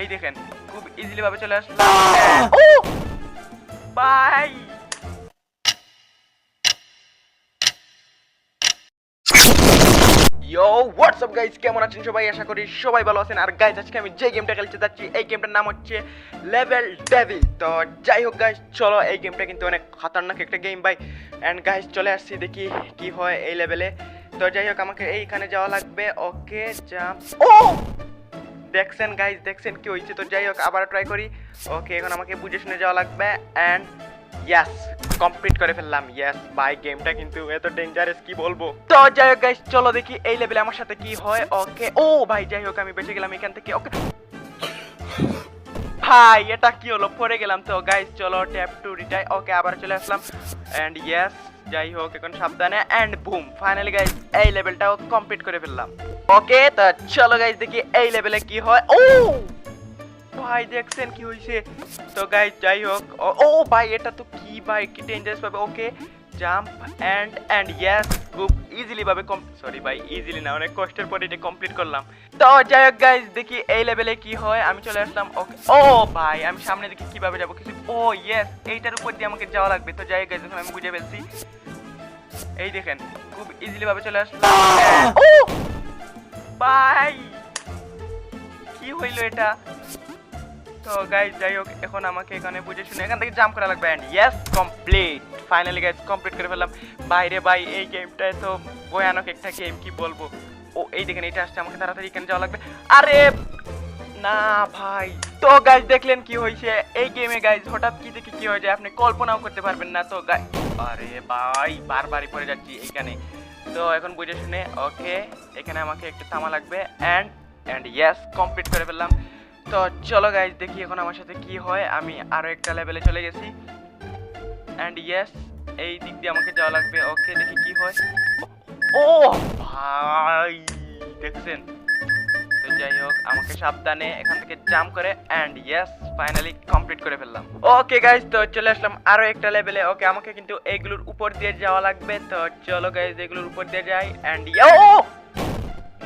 এই দেখেন খুব ইজিলি ভাবে চলে আসলাম বাই! ইয়ো হোয়াটসঅ্যাপ গাইস কেমন আছেন সবাই? আশা করি সবাই ভালো আছেন। আর গাইস আজকে আমি যে গেমটা খেলতে যাচ্ছি এই গেমটার নাম হচ্ছে লেভেল ডেভিল তো যাই হোক গাইস চলো এই গেমটা কিন্তু অনেক খতরনাক একটা গেম ভাই অ্যান্ড গাইস চলে আসছি দেখি কি হয় এই লেভেলে তো যাই হোক আমাকে এইখানে যাওয়া লাগবে। ওকে জাম্প ও! দেখছেন গাইস দেখছেন কি হয়েছে? তো যাই হোক আবার ট্রাই করি। ওকে এখন আমাকে বুঝে শুনে যাওয়া লাগবে। অ্যান্ড ইয়াস কমপ্লিট করে ফেললাম। ইয়াস ভাই গেমটা কিন্তু এত ডেঞ্জারাস কি বলব? তো যাই হোক গাইস চলো দেখি এই লেভেলে আমার সাথে কি হয়। ওকে ও ভাই, যাই হোক, আমি বেঁচে গেলাম এখান থেকে। ওকে ভাই, এটা কি হলো? পড়ে গেলাম তো গাইস চলো ট্যাপ টু রিটাই ওকে আবার চলে আসলাম। অ্যান্ড ইয়েস যাই হোক, এখন সাবধানে। অ্যান্ড বুম ফাইনালি গাইস এই লেভেলটাও কমপ্লিট করে ফেললাম। ওকে তো চলো গাইজ দেখি এই লেভেলে কি হয়। ও! ভাই, দেখছেন কি হয়েছে তো গাইস যাই হোক, ও- ভাই, এটা তো কি ভাই? কি ডেঞ্জারাস ভাবে okay jump and and yes খুব ইজিলি ভাবে সরি ভাই ইজিলি না, অনেক কষ্টের পরে এটা কমপ্লিট করলাম। তো যাই হোক গাইস দেখি এই লেভেলে কি হয়, আমি চলে আসলাম ওকে ও ভাই, আমি সামনে দেখি কীভাবে যাব, কিছু ও ইয়েস এইটার উপর দিয়ে আমাকে যাওয়া লাগবে। তো যাই হোক এখন আমি বুঝে ফেলছি। এই দেখেন, খুব ইজিলি ভাবে চলে আসলাম। ভাই, কি হইল এটা? তো গাইজ যাই হোক, এখন আমাকে এখানে বুঝে শুনে এখান থেকে জাম্প করা লাগবে। And yes complete finally guys complete করে ফেললাম। বাইরে ভাই, এই গেমটায় তো ভয়ানক একটা গেম কি বলব? ও, এই দেখেন, এটা আসছে, আমাকে তাড়াতাড়ি এখানে যাওয়া লাগবে। আরে, না ভাই। তো গাইজ দেখলেন কি হয়েছে এই গেমে গাইজ হঠাৎ কি থেকে কি হয়ে যায়? আপনি কল্পনাও করতে পারবেন না। তো গাই আরে ভাই, বারবারই পড়ে যাচ্ছি এইখানে তো এখন বুঝে শুনে ওকে এখানে আমাকে একটু থামা লাগবে অ্যান্ড অ্যান্ড ইয়াস কমপ্লিট করে ফেললাম। তো চলো গাইজ দেখি এখন আমার সাথে কি হয়। আমি আরও একটা লেভেলে চলে গেছি। অ্যান্ড ইয়াস এই দিক দিয়ে আমাকে যাওয়া লাগবে ওকে দেখি কি হয়। ও, ভাই, দেখছেন? আমাকে সাবধানে এখান থেকে জাম্প করে অ্যান্ড ইয়েস ফাইনালি কমপ্লিট করে ফেললাম। ওকে গাইজ তো চলে আসলাম আরও একটা লেভেলে ওকে আমাকে কিন্তু এইগুলোর উপর দিয়ে যাওয়া লাগবে। তো চলো গাইজ এগুলোর উপর দিয়ে যাই অ্যান্ড ও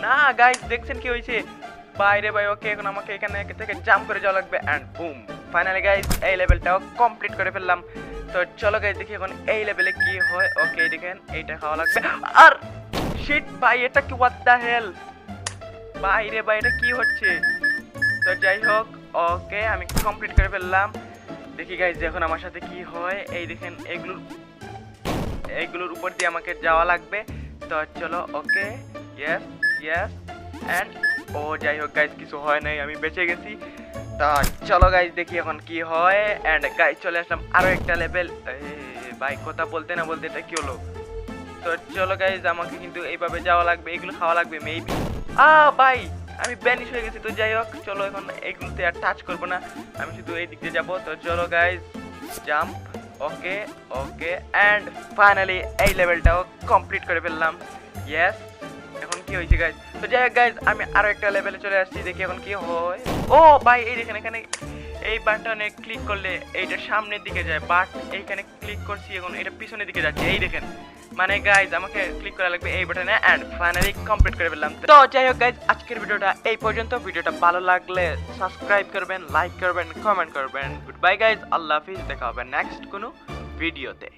না গাইজ দেখছেন কি হয়েছে? বাইরে, ভাই ওকে এখন আমাকে এখানে থেকে জাম্প করে যাওয়া লাগবে অ্যান্ড বুম ফাইনালি গাইজ এই লেভেলটাও কমপ্লিট করে ফেললাম। তো চলো গাইজ দেখি এখন এই লেভেলে কি হয়। ওকে দেখেন, এইটা খাওয়া লাগবে। আর শিট ভাই, এটা কি হোয়াট দ্য হেল বাইরে বাইরে কি হচ্ছে? তো যাই হোক, ওকে আমি কমপ্লিট করে ফেললাম। দেখি গাইজ এখন আমার সাথে কি হয়। এই দেখেন, এগুলোর এইগুলোর উপর দিয়ে আমাকে যাওয়া লাগবে। তো চলো, ওকে ইয়েস ইয়েস অ্যান্ড ও যাই হোক গাইজ কিছু হয় নাই, আমি বেঁচে গেছি। তা চলো গাইজ দেখি এখন কি হয়। অ্যান্ড গাইজ চলে আসলাম আরও একটা লেভেল ভাই, কথা বলতে না বলতে এটা কি হলো? তো চলো গাইজ আমাকে কিন্তু এইভাবে যাওয়া লাগবে, এগুলো খাওয়া লাগবে মেবি আ, ভাই, আমি ব্যানিশ হয়ে গেছি, তো যাই হোক, চলো এখন এগুলোতে আর টাচ করব না। আমি শুধু এই দিক দিয়ে যাব, তো চলো guys jump okay okay and finally এই লেভেলটাও কমপ্লিট করে ফেললাম। ইয়েস এখন কি হয়েছে গাইজ তো যাই হোক গাইজ আমি আরও একটা লেভেলে চলে আসছি, দেখি এখন কি হয়। ও ভাই, এই দেখেন এখানে এই বাটনে ক্লিক করলে এইটা সামনের দিকে যায় বাট এইখানে ক্লিক করছি এখন, এটা পিছনের দিকে যাচ্ছে, এই দেখেন। মানে গাইজ আমাকে ক্লিক করা লাগবে এই বাটনে এন্ড ফাইনালি কমপ্লিট করে ফেললাম। তো যাই হোক গাইজ আজকের ভিডিওটা এই পর্যন্ত। ভিডিওটা ভালো লাগলে সাবস্ক্রাইব করবেন লাইক করবেন কমেন্ট করবেন। গুড বাই গাইজ আল্লাহ হাফিজ, দেখা হবে নেক্সট কোনো ভিডিওতে